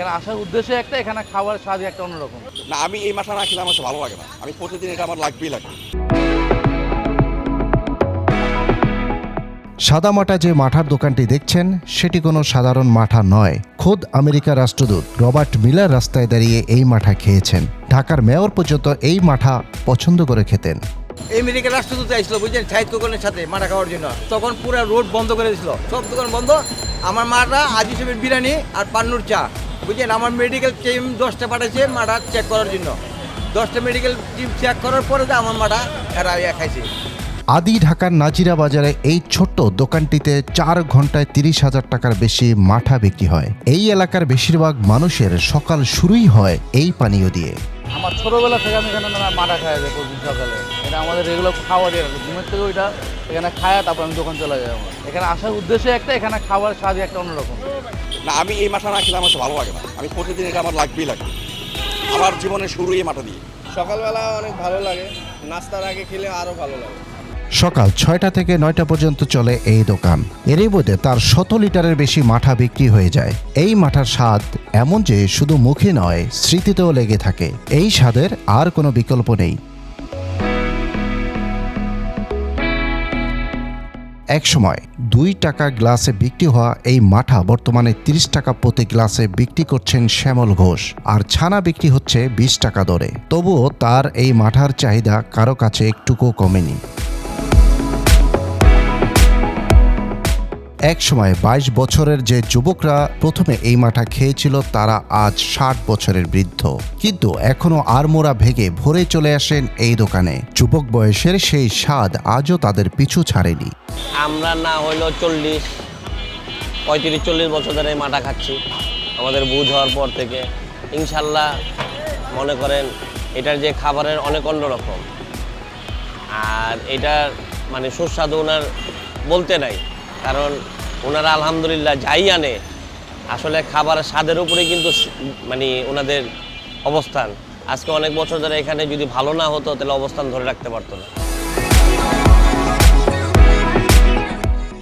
এখানে আসার উদ্দেশ্য একটা এখানে খাবার স্বাদ একটা অন্যরকম। না আমি এই মাথা না খেলে আমার ভালো লাগে না। আমি প্রতিদিন এটা আমার লাগবেই লাগবে সাদা মাটা যে মাঠার দোকানটি দেখছেন সেটি কোনো সাধারণ মাঠা নয়। খোদ আমেরিকা রাষ্ট্রদূত রবার্ট মিলার রাস্তায় দাঁড়িয়ে এই মাঠা খেয়েছেন। ঢাকার মেয়র পর্যন্ত এই মাঠা পছন্দ করে খেতেন। আমেরিকা রাষ্ট্রদূত আসছিল বুঝছেন শাহিদ কোকনের সাথে মাঠা খাওয়ার জন্য। তখন পুরো রোড বন্ধ করে দিয়েছিল। সব দোকান বন্ধ। আমার মাটা আজ হিসেবে বিরিয়ানি আর পান্নুর চা। বুঝছেন? আমার মেডিকেল টিম দশটা পাঠাইছে মাটা চেক করার জন্য। দশটা মেডিকেল টিম চেক করার পরে যে আমার মাটা এরা খাইছে। আদি ঢাকার নাজিরা বাজারে এই ছোট্ট দোকানটিতে চার ঘন্টায় তিরিশ হাজার টাকার বেশি মাঠা বিক্রি হয়। এই এলাকার বেশিরভাগ মানুষের সকাল শুরুই হয় এই পানীয় দিয়ে। আমার ছোটোবেলা থেকে আমি এখানে মাঠা খাওয়া যায় প্রতিদিন সকালে। এটা আমাদের রেগুলার খাওয়া দিয়ে ঘুমের থেকে ওইটা এখানে খায়া তারপর আমি দোকান চলে যাই আমার। এখানে আসার উদ্দেশ্য একটা এখানে খাবার স্বাদ একটা অন্যরকম। না আমি এই মাথা না খেলে আমার ভালো লাগে না। আমি প্রতিদিন এটা আমার লাগবেই লাগবে আমার জীবনের শুরু এই মাথা দিয়ে। সকালবেলা অনেক ভালো লাগে নাস্তার আগে খেলে আরও ভালো লাগে। সকাল ছয়টা থেকে নয়টা পর্যন্ত চলে এই দোকান। এরই বোধে তার শত লিটারের বেশি মাঠা বিক্রি হয়ে যায়। এই মাঠার স্বাদ এমন যে শুধু মুখে নয় স্মৃতিতেও লেগে থাকে। এই স্বাদের আর কোনো বিকল্প নেই। এক সময় দুই টাকা গ্লাসে বিক্রি হওয়া এই মাঠা বর্তমানে ৩০ টাকা প্রতি গ্লাসে বিক্রি করছেন শ্যামল ঘোষ। আর ছানা বিক্রি হচ্ছে বিশ টাকা দরে। তবুও তার এই মাঠার চাহিদা কারও কাছে একটুকু কমেনি। এক সময় বাইশ বছরের যে যুবকরা প্রথমে এই মাঠা খেয়েছিল, তারা আজ ষাট বছরের বৃদ্ধ। কিন্তু এখনও আড়মোড়া ভেঙে ভরে চলে আসেন এই দোকানে। যুবক বয়সের সেই স্বাদ আজও তাদের পিছু ছাড়েনি। আমরা না হইলেও চল্লিশ, পঁয়ত্রিশ, চল্লিশ বছর ধরে মাটা খাচ্ছি। আমাদের বুঝ হওয়ার পর থেকে ইনশাল্লাহ মনে করেন এটার যে খাবারের অনেক অন্যরকম আর এটার মানে সুস্বাদু ওনার বলতে নাই। কারণ ওনারা আলহামদুলিল্লাহ যাই আনে, আসলে খাবারের স্বাদের উপরে কিন্তু মানে ওনাদের অবস্থান। আজকে অনেক বছর ধরে এখানে যদি ভালো না হতো, তাহলে অবস্থান ধরে রাখতে পারতো না।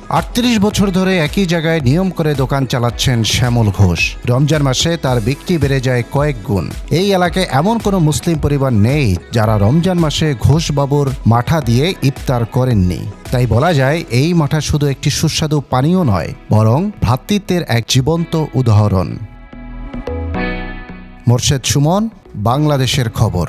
আটত্রিশ বছর ধরে একই জায়গায় নিয়ম করে দোকান চালাচ্ছেন শ্যামল ঘোষ। রমজান মাসে তার বিক্রি বেড়ে যায় কয়েক গুণ। এই এলাকায় এমন কোনো মুসলিম পরিবার নেই যারা রমজান মাসে ঘোষ বাবুর মাঠা দিয়ে ইফতার করেননি। তাই বলা যায়, এই মাঠা শুধু একটি সুস্বাদু পানীয় নয়, বরং ভ্রাতৃত্বের এক জীবন্ত উদাহরণ। মোর্শেদ সুমন, বাংলাদেশের খবর।